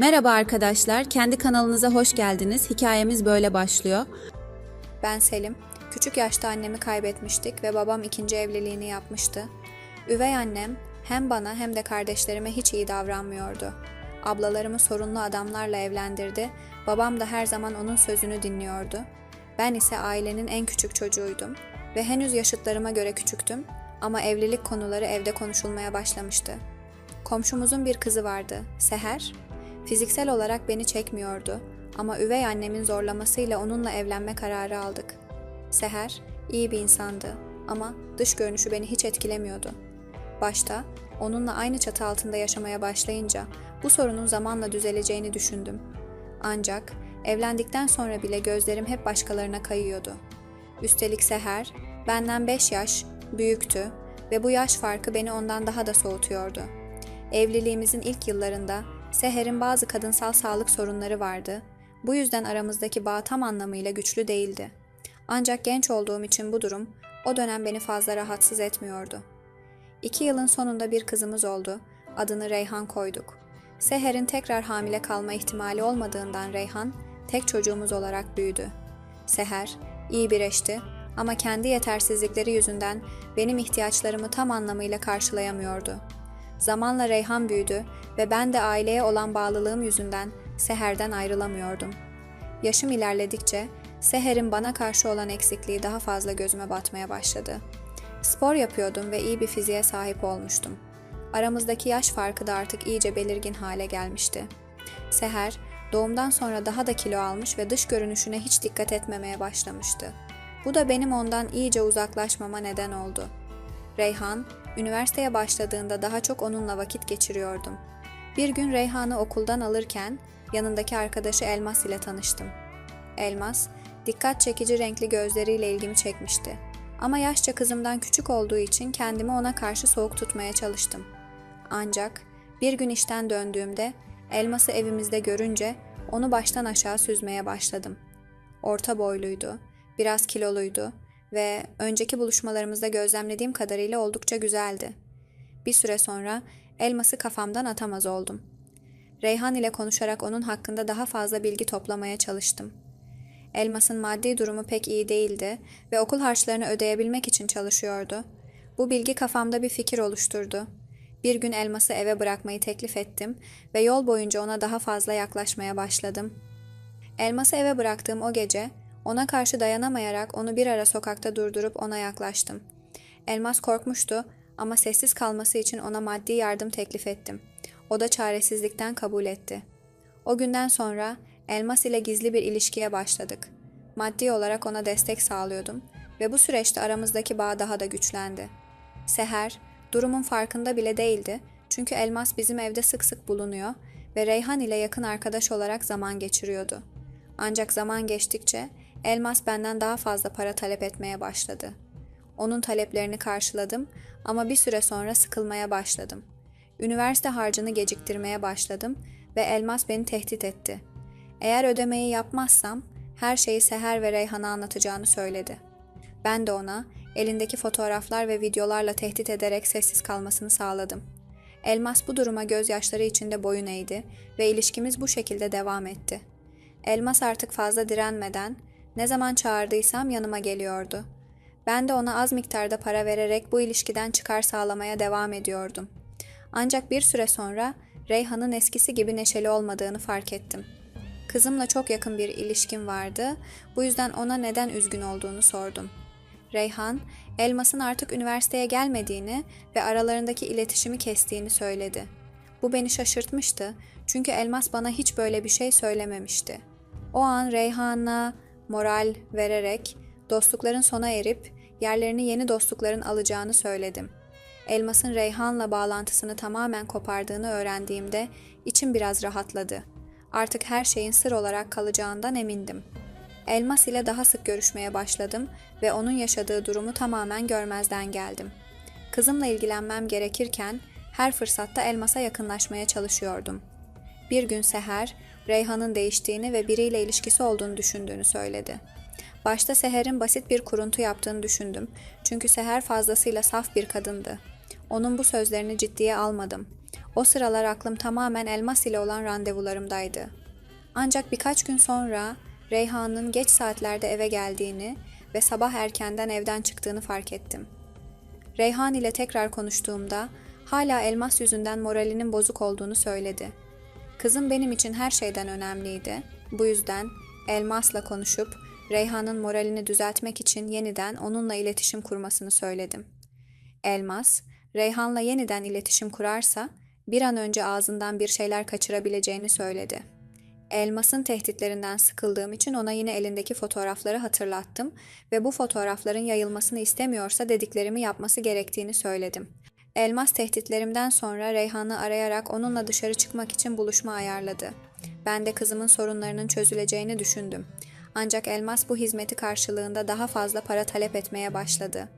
Merhaba arkadaşlar, kendi kanalınıza hoş geldiniz. Hikayemiz böyle başlıyor. Ben Selim. Küçük yaşta annemi kaybetmiştik ve babam ikinci evliliğini yapmıştı. Üvey annem hem bana hem de kardeşlerime hiç iyi davranmıyordu. Ablalarımı sorunlu adamlarla evlendirdi. Babam da her zaman onun sözünü dinliyordu. Ben ise ailenin en küçük çocuğuydum ve henüz yaşıtlarıma göre küçüktüm ama evlilik konuları evde konuşulmaya başlamıştı. Komşumuzun bir kızı vardı, Seher. Fiziksel olarak beni çekmiyordu ama üvey annemin zorlamasıyla onunla evlenme kararı aldık. Seher iyi bir insandı ama dış görünüşü beni hiç etkilemiyordu. Başta onunla aynı çatı altında yaşamaya başlayınca bu sorunun zamanla düzeleceğini düşündüm. Ancak evlendikten sonra bile gözlerim hep başkalarına kayıyordu. Üstelik Seher benden 5 yaş büyüktü ve bu yaş farkı beni ondan daha da soğutuyordu. Evliliğimizin ilk yıllarında Seher'in bazı kadınsal sağlık sorunları vardı. Bu yüzden aramızdaki bağ tam anlamıyla güçlü değildi. Ancak genç olduğum için bu durum o dönem beni fazla rahatsız etmiyordu. İki yılın sonunda bir kızımız oldu. Adını Reyhan koyduk. Seher'in tekrar hamile kalma ihtimali olmadığından Reyhan tek çocuğumuz olarak büyüdü. Seher iyi bir eşti ama kendi yetersizlikleri yüzünden benim ihtiyaçlarımı tam anlamıyla karşılayamıyordu. Zamanla Reyhan büyüdü ve ben de aileye olan bağlılığım yüzünden Seher'den ayrılamıyordum. Yaşım ilerledikçe Seher'in bana karşı olan eksikliği daha fazla gözüme batmaya başladı. Spor yapıyordum ve iyi bir fiziğe sahip olmuştum. Aramızdaki yaş farkı da artık iyice belirgin hale gelmişti. Seher, doğumdan sonra daha da kilo almış ve dış görünüşüne hiç dikkat etmemeye başlamıştı. Bu da benim ondan iyice uzaklaşmama neden oldu. Reyhan, üniversiteye başladığında daha çok onunla vakit geçiriyordum. Bir gün Reyhan'ı okuldan alırken yanındaki arkadaşı Elmas ile tanıştım. Elmas, dikkat çekici renkli gözleriyle ilgimi çekmişti. Ama yaşça kızımdan küçük olduğu için kendimi ona karşı soğuk tutmaya çalıştım. Ancak bir gün işten döndüğümde Elmas'ı evimizde görünce onu baştan aşağı süzmeye başladım. Orta boyluydu, biraz kiloluydu ve önceki buluşmalarımızda gözlemlediğim kadarıyla oldukça güzeldi. Bir süre sonra Elmas'ı kafamdan atamaz oldum. Reyhan ile konuşarak onun hakkında daha fazla bilgi toplamaya çalıştım. Elmas'ın maddi durumu pek iyi değildi ve okul harçlarını ödeyebilmek için çalışıyordu. Bu bilgi kafamda bir fikir oluşturdu. Bir gün Elmas'ı eve bırakmayı teklif ettim ve yol boyunca ona daha fazla yaklaşmaya başladım. Elmas'ı eve bıraktığım o gece ona karşı dayanamayarak onu bir ara sokakta durdurup ona yaklaştım. Elmas korkmuştu ama sessiz kalması için ona maddi yardım teklif ettim. O da çaresizlikten kabul etti. O günden sonra Elmas ile gizli bir ilişkiye başladık. Maddi olarak ona destek sağlıyordum ve bu süreçte aramızdaki bağ daha da güçlendi. Seher, durumun farkında bile değildi çünkü Elmas bizim evde sık sık bulunuyor ve Reyhan ile yakın arkadaş olarak zaman geçiriyordu. Ancak zaman geçtikçe Elmas benden daha fazla para talep etmeye başladı. Onun taleplerini karşıladım ama bir süre sonra sıkılmaya başladım. Üniversite harcını geciktirmeye başladım ve Elmas beni tehdit etti. Eğer ödemeyi yapmazsam her şeyi Seher ve Reyhan'a anlatacağını söyledi. Ben de ona elindeki fotoğraflar ve videolarla tehdit ederek sessiz kalmasını sağladım. Elmas bu duruma gözyaşları içinde boyun eğdi ve ilişkimiz bu şekilde devam etti. Elmas artık fazla direnmeden ne zaman çağırdıysam yanıma geliyordu. Ben de ona az miktarda para vererek bu ilişkiden çıkar sağlamaya devam ediyordum. Ancak bir süre sonra Reyhan'ın eskisi gibi neşeli olmadığını fark ettim. Kızımla çok yakın bir ilişkim vardı. Bu yüzden ona neden üzgün olduğunu sordum. Reyhan, Elmas'ın artık üniversiteye gelmediğini ve aralarındaki iletişimi kestiğini söyledi. Bu beni şaşırtmıştı çünkü Elmas bana hiç böyle bir şey söylememişti. O an Reyhan'a moral vererek dostlukların sona erip yerlerini yeni dostlukların alacağını söyledim. Elmas'ın Reyhan'la bağlantısını tamamen kopardığını öğrendiğimde içim biraz rahatladı. Artık her şeyin sır olarak kalacağından emindim. Elmas ile daha sık görüşmeye başladım ve onun yaşadığı durumu tamamen görmezden geldim. Kızımla ilgilenmem gerekirken her fırsatta Elmas'a yakınlaşmaya çalışıyordum. Bir gün Seher, Reyhan'ın değiştiğini ve biriyle ilişkisi olduğunu düşündüğünü söyledi. Başta Seher'in basit bir kuruntu yaptığını düşündüm. Çünkü Seher fazlasıyla saf bir kadındı. Onun bu sözlerini ciddiye almadım. O sıralar aklım tamamen Elmas ile olan randevularımdaydı. Ancak birkaç gün sonra Reyhan'ın geç saatlerde eve geldiğini ve sabah erkenden evden çıktığını fark ettim. Reyhan ile tekrar konuştuğumda hala elmas yüzünden moralinin bozuk olduğunu söyledi. Kızım benim için her şeyden önemliydi. Bu yüzden elmasla konuşup Reyhan'ın moralini düzeltmek için yeniden onunla iletişim kurmasını söyledim. Elmas, Reyhan'la yeniden iletişim kurarsa bir an önce ağzından bir şeyler kaçırabileceğini söyledi. Elmas'ın tehditlerinden sıkıldığım için ona yine elindeki fotoğrafları hatırlattım ve bu fotoğrafların yayılmasını istemiyorsa dediklerimi yapması gerektiğini söyledim. Elmas tehditlerimden sonra Reyhan'ı arayarak onunla dışarı çıkmak için buluşma ayarladı. Ben de kızımın sorunlarının çözüleceğini düşündüm. Ancak Elmas bu hizmeti karşılığında daha fazla para talep etmeye başladı.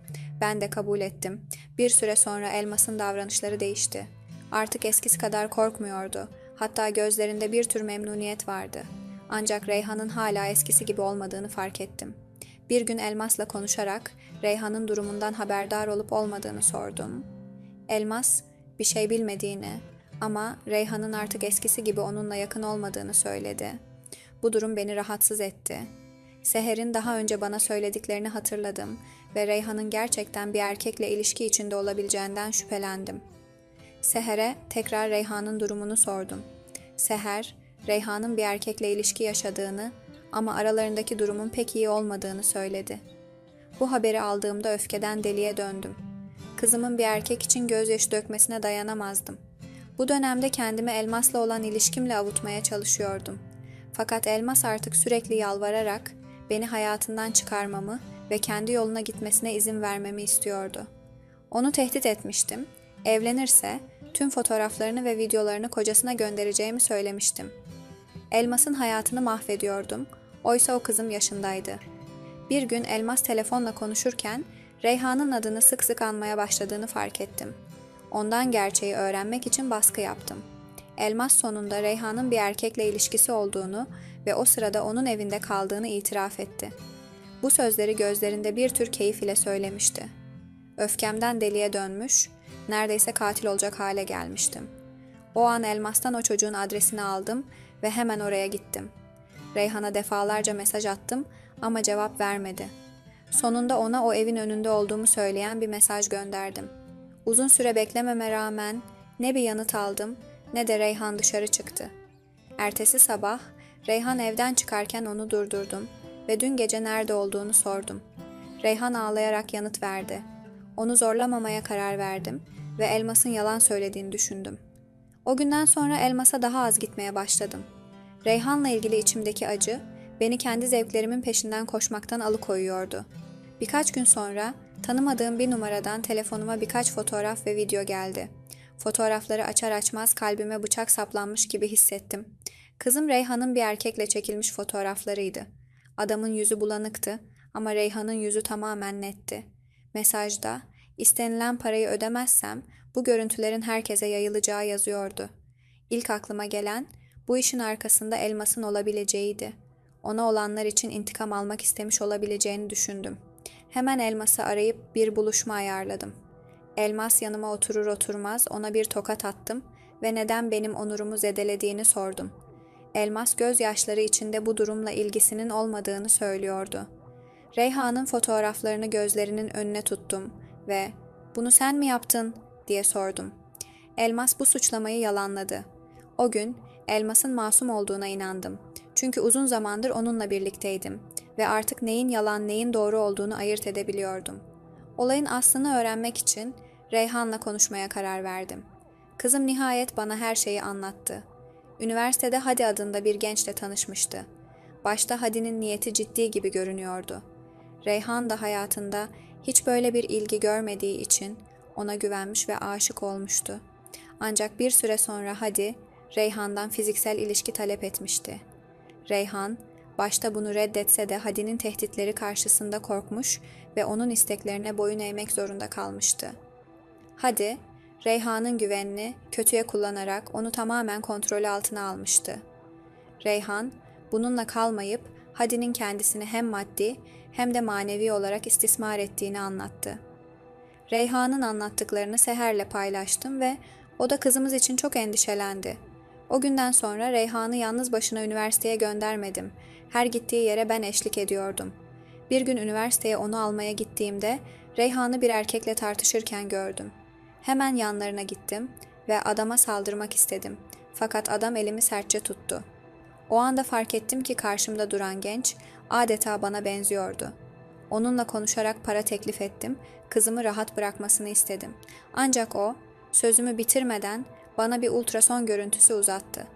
Ben de kabul ettim. Bir süre sonra Elmas'ın davranışları değişti. Artık eskisi kadar korkmuyordu. Hatta gözlerinde bir tür memnuniyet vardı. Ancak Reyhan'ın hala eskisi gibi olmadığını fark ettim. Bir gün Elmas'la konuşarak Reyhan'ın durumundan haberdar olup olmadığını sordum. Elmas bir şey bilmediğini ama Reyhan'ın artık eskisi gibi onunla yakın olmadığını söyledi. Bu durum beni rahatsız etti. Seher'in daha önce bana söylediklerini hatırladım ve Reyhan'ın gerçekten bir erkekle ilişki içinde olabileceğinden şüphelendim. Seher'e tekrar Reyhan'ın durumunu sordum. Seher, Reyhan'ın bir erkekle ilişki yaşadığını ama aralarındaki durumun pek iyi olmadığını söyledi. Bu haberi aldığımda öfkeden deliye döndüm. Kızımın bir erkek için gözyaşı dökmesine dayanamazdım. Bu dönemde kendimi Elmas'la olan ilişkimle avutmaya çalışıyordum. Fakat Elmas artık sürekli yalvararak beni hayatından çıkarmamı ve kendi yoluna gitmesine izin vermemi istiyordu. Onu tehdit etmiştim. Evlenirse tüm fotoğraflarını ve videolarını kocasına göndereceğimi söylemiştim. Elmas'ın hayatını mahvediyordum. Oysa o kızım yaşındaydı. Bir gün Elmas telefonla konuşurken Reyhan'ın adını sık sık anmaya başladığını fark ettim. Ondan gerçeği öğrenmek için baskı yaptım. Elmas sonunda Reyhan'ın bir erkekle ilişkisi olduğunu ve o sırada onun evinde kaldığını itiraf etti. Bu sözleri gözlerinde bir tür keyif ile söylemişti. Öfkemden deliye dönmüş, neredeyse katil olacak hale gelmiştim. O an Elmas'tan o çocuğun adresini aldım ve hemen oraya gittim. Reyhan'a defalarca mesaj attım ama cevap vermedi. Sonunda ona o evin önünde olduğumu söyleyen bir mesaj gönderdim. Uzun süre beklememe rağmen ne bir yanıt aldım ne de Reyhan dışarı çıktı. Ertesi sabah Reyhan evden çıkarken onu durdurdum ve dün gece nerede olduğunu sordum. Reyhan ağlayarak yanıt verdi. Onu zorlamamaya karar verdim ve Elmas'ın yalan söylediğini düşündüm. O günden sonra Elmas'a daha az gitmeye başladım. Reyhan'la ilgili içimdeki acı beni kendi zevklerimin peşinden koşmaktan alıkoyuyordu. Birkaç gün sonra tanımadığım bir numaradan telefonuma birkaç fotoğraf ve video geldi. Fotoğrafları açar açmaz kalbime bıçak saplanmış gibi hissettim. Kızım Reyhan'ın bir erkekle çekilmiş fotoğraflarıydı. Adamın yüzü bulanıktı ama Reyhan'ın yüzü tamamen netti. Mesajda istenilen parayı ödemezsem bu görüntülerin herkese yayılacağı yazıyordu. İlk aklıma gelen bu işin arkasında elmasın olabileceğiydi. Ona olanlar için intikam almak istemiş olabileceğini düşündüm. Hemen elması arayıp bir buluşma ayarladım. Elmas yanıma oturur oturmaz ona bir tokat attım ve neden benim onurumu zedelediğini sordum. Elmas gözyaşları içinde bu durumla ilgisinin olmadığını söylüyordu. Reyhan'ın fotoğraflarını gözlerinin önüne tuttum ve "Bunu sen mi yaptın?" diye sordum. Elmas bu suçlamayı yalanladı. O gün Elmas'ın masum olduğuna inandım. Çünkü uzun zamandır onunla birlikteydim ve artık neyin yalan neyin doğru olduğunu ayırt edebiliyordum. Olayın aslını öğrenmek için Reyhan'la konuşmaya karar verdim. Kızım nihayet bana her şeyi anlattı. Üniversitede Hadi adında bir gençle tanışmıştı. Başta Hadi'nin niyeti ciddi gibi görünüyordu. Reyhan da hayatında hiç böyle bir ilgi görmediği için ona güvenmiş ve aşık olmuştu. Ancak bir süre sonra Hadi, Reyhan'dan fiziksel ilişki talep etmişti. Reyhan, başta bunu reddetse de Hadi'nin tehditleri karşısında korkmuş ve onun isteklerine boyun eğmek zorunda kalmıştı. Hadi, Reyhan'ın güvenini kötüye kullanarak onu tamamen kontrolü altına almıştı. Reyhan, bununla kalmayıp Hadi'nin kendisini hem maddi hem de manevi olarak istismar ettiğini anlattı. Reyhan'ın anlattıklarını Seher'le paylaştım ve O da kızımız için çok endişelendi. O günden sonra Reyhan'ı yalnız başına üniversiteye göndermedim. Her gittiği yere ben eşlik ediyordum. Bir gün üniversiteye onu almaya gittiğimde Reyhan'ı bir erkekle tartışırken gördüm. Hemen yanlarına gittim ve adama saldırmak istedim. Fakat adam elimi sertçe tuttu. O anda fark ettim ki karşımda duran genç adeta bana benziyordu. Onunla konuşarak para teklif ettim, kızımı rahat bırakmasını istedim. Ancak o, sözümü bitirmeden bana bir ultrason görüntüsü uzattı.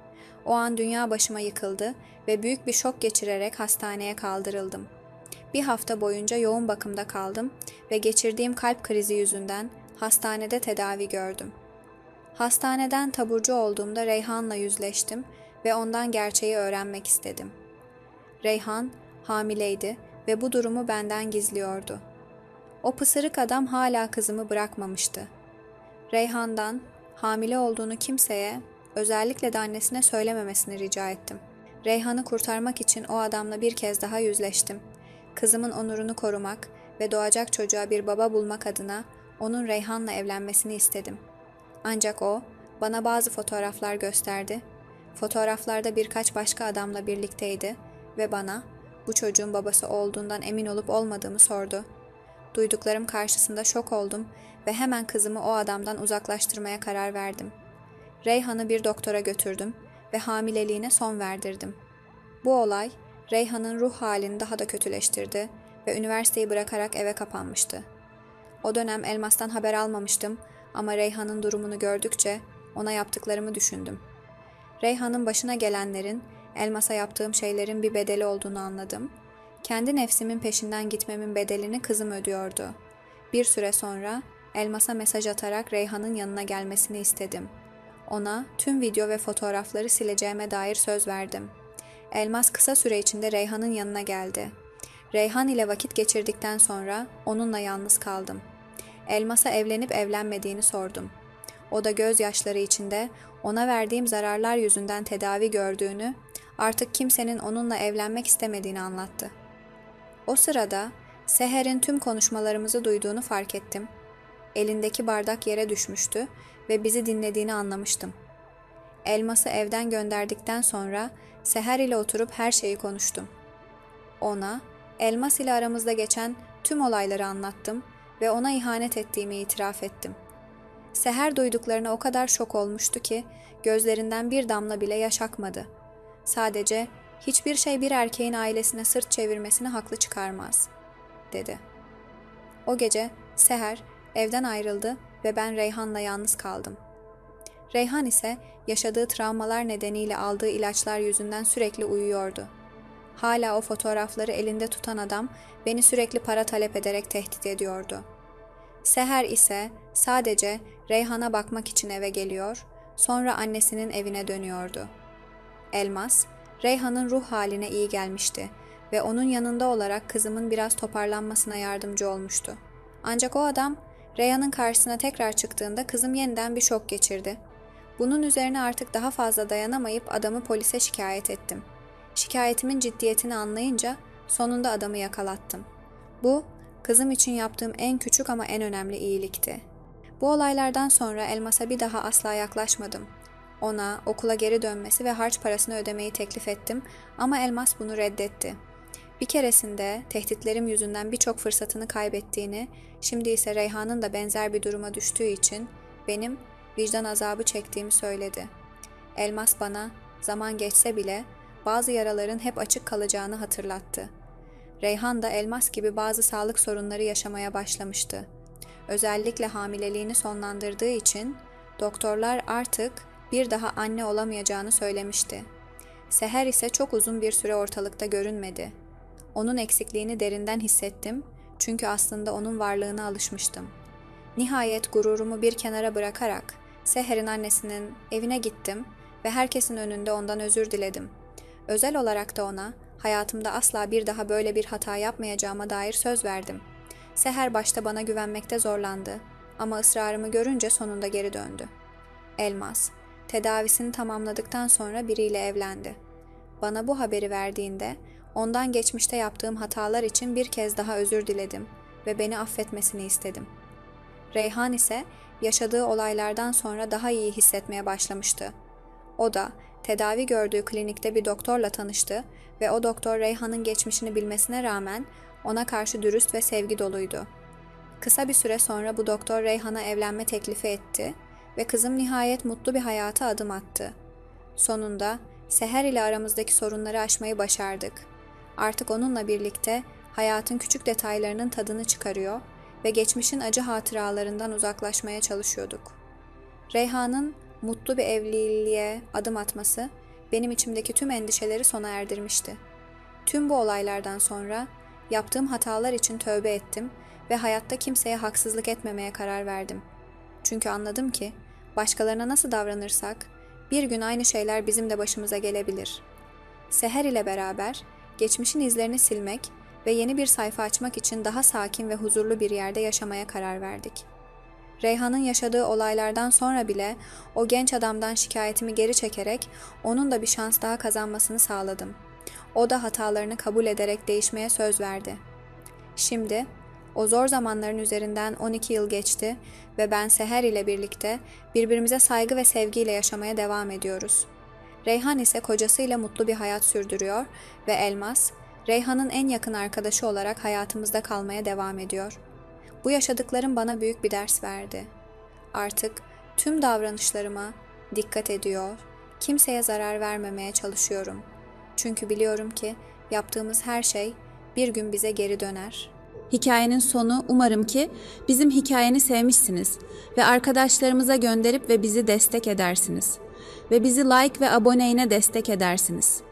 O an dünya başıma yıkıldı ve büyük bir şok geçirerek hastaneye kaldırıldım. Bir hafta boyunca yoğun bakımda kaldım ve geçirdiğim kalp krizi yüzünden hastanede tedavi gördüm. Hastaneden taburcu olduğumda Reyhan'la yüzleştim ve ondan gerçeği öğrenmek istedim. Reyhan hamileydi ve bu durumu benden gizliyordu. O pısırık adam hala kızımı bırakmamıştı. Reyhan'dan hamile olduğunu kimseye, özellikle de annesine söylememesini rica ettim. Reyhan'ı kurtarmak için o adamla bir kez daha yüzleştim. Kızımın onurunu korumak ve doğacak çocuğa bir baba bulmak adına onun Reyhan'la evlenmesini istedim. Ancak o bana bazı fotoğraflar gösterdi. Fotoğraflarda birkaç başka adamla birlikteydi ve bana bu çocuğun babası olduğundan emin olup olmadığımı sordu. Duyduklarım karşısında şok oldum ve hemen kızımı o adamdan uzaklaştırmaya karar verdim. Reyhan'ı bir doktora götürdüm ve hamileliğine son verdirdim. Bu olay Reyhan'ın ruh halini daha da kötüleştirdi ve üniversiteyi bırakarak eve kapanmıştı. O dönem Elmas'tan haber almamıştım ama Reyhan'ın durumunu gördükçe ona yaptıklarımı düşündüm. Reyhan'ın başına gelenlerin, Elmas'a yaptığım şeylerin bir bedeli olduğunu anladım. Kendi nefsimin peşinden gitmemin bedelini kızım ödüyordu. Bir süre sonra Elmas'a mesaj atarak Reyhan'ın yanına gelmesini istedim. Ona tüm video ve fotoğrafları sileceğime dair söz verdim. Elmas kısa süre içinde Reyhan'ın yanına geldi. Reyhan ile vakit geçirdikten sonra onunla yalnız kaldım. Elmas'a evlenip evlenmediğini sordum. O da gözyaşları içinde ona verdiğim zararlar yüzünden tedavi gördüğünü, artık kimsenin onunla evlenmek istemediğini anlattı. O sırada Seher'in tüm konuşmalarımızı duyduğunu fark ettim. Elindeki bardak yere düşmüştü ve bizi dinlediğini anlamıştım. Elmas'ı evden gönderdikten sonra Seher ile oturup her şeyi konuştum. Ona Elmas ile aramızda geçen tüm olayları anlattım ve ona ihanet ettiğimi itiraf ettim. Seher duyduklarına o kadar şok olmuştu ki gözlerinden bir damla bile yaş akmadı. Sadece hiçbir şey bir erkeğin ailesine sırt çevirmesini haklı çıkarmaz, dedi. O gece Seher evden ayrıldı ve ben Reyhan'la yalnız kaldım. Reyhan ise yaşadığı travmalar nedeniyle aldığı ilaçlar yüzünden sürekli uyuyordu. Hala o fotoğrafları elinde tutan adam beni sürekli para talep ederek tehdit ediyordu. Seher ise sadece Reyhan'a bakmak için eve geliyor, sonra annesinin evine dönüyordu. Elmas, Reyhan'ın ruh haline iyi gelmişti ve onun yanında olarak kızımın biraz toparlanmasına yardımcı olmuştu. Ancak o adam Reyhan'ın karşısına tekrar çıktığında kızım yeniden bir şok geçirdi. Bunun üzerine artık daha fazla dayanamayıp adamı polise şikayet ettim. Şikayetimin ciddiyetini anlayınca sonunda adamı yakalattım. Bu, kızım için yaptığım en küçük ama en önemli iyilikti. Bu olaylardan sonra Elmas'a bir daha asla yaklaşmadım. Ona okula geri dönmesi ve harç parasını ödemeyi teklif ettim ama Elmas bunu reddetti. Bir keresinde tehditlerim yüzünden birçok fırsatını kaybettiğini, şimdi ise Reyhan'ın da benzer bir duruma düştüğü için benim vicdan azabı çektiğimi söyledi. Elmas bana zaman geçse bile bazı yaraların hep açık kalacağını hatırlattı. Reyhan da Elmas gibi bazı sağlık sorunları yaşamaya başlamıştı. Özellikle hamileliğini sonlandırdığı için doktorlar artık bir daha anne olamayacağını söylemişti. Seher ise çok uzun bir süre ortalıkta görünmedi. Onun eksikliğini derinden hissettim çünkü aslında onun varlığına alışmıştım. Nihayet gururumu bir kenara bırakarak Seher'in annesinin evine gittim ve herkesin önünde ondan özür diledim. Özel olarak da ona hayatımda asla bir daha böyle bir hata yapmayacağıma dair söz verdim. Seher başta bana güvenmekte zorlandı ama ısrarımı görünce sonunda geri döndü. Elmas, tedavisini tamamladıktan sonra biriyle evlendi. Bana bu haberi verdiğinde ondan geçmişte yaptığım hatalar için bir kez daha özür diledim ve beni affetmesini istedim. Reyhan ise yaşadığı olaylardan sonra daha iyi hissetmeye başlamıştı. O da tedavi gördüğü klinikte bir doktorla tanıştı ve o doktor Reyhan'ın geçmişini bilmesine rağmen ona karşı dürüst ve sevgi doluydu. Kısa bir süre sonra bu doktor Reyhan'a evlenme teklifi etti ve kızım nihayet mutlu bir hayata adım attı. Sonunda Seher ile aramızdaki sorunları aşmayı başardık. Artık onunla birlikte hayatın küçük detaylarının tadını çıkarıyor ve geçmişin acı hatıralarından uzaklaşmaya çalışıyorduk. Reyhan'ın mutlu bir evliliğe adım atması benim içimdeki tüm endişeleri sona erdirmişti. Tüm bu olaylardan sonra yaptığım hatalar için tövbe ettim ve hayatta kimseye haksızlık etmemeye karar verdim. Çünkü anladım ki başkalarına nasıl davranırsak bir gün aynı şeyler bizim de başımıza gelebilir. Seher ile beraber geçmişin izlerini silmek ve yeni bir sayfa açmak için daha sakin ve huzurlu bir yerde yaşamaya karar verdik. Reyhan'ın yaşadığı olaylardan sonra bile o genç adamdan şikayetimi geri çekerek onun da bir şans daha kazanmasını sağladım. O da hatalarını kabul ederek değişmeye söz verdi. Şimdi o zor zamanların üzerinden 12 yıl geçti ve ben Seher ile birlikte birbirimize saygı ve sevgiyle yaşamaya devam ediyoruz. Reyhan ise kocasıyla mutlu bir hayat sürdürüyor ve Elmas, Reyhan'ın en yakın arkadaşı olarak hayatımızda kalmaya devam ediyor. Bu yaşadıklarım bana büyük bir ders verdi. Artık tüm davranışlarıma dikkat ediyor, kimseye zarar vermemeye çalışıyorum. Çünkü biliyorum ki yaptığımız her şey bir gün bize geri döner.'' Hikayenin sonu umarım ki bizim hikayeni sevmişsiniz ve arkadaşlarımıza gönderip ve bizi destek edersiniz. Ve bizi like ve aboneyle destek edersiniz.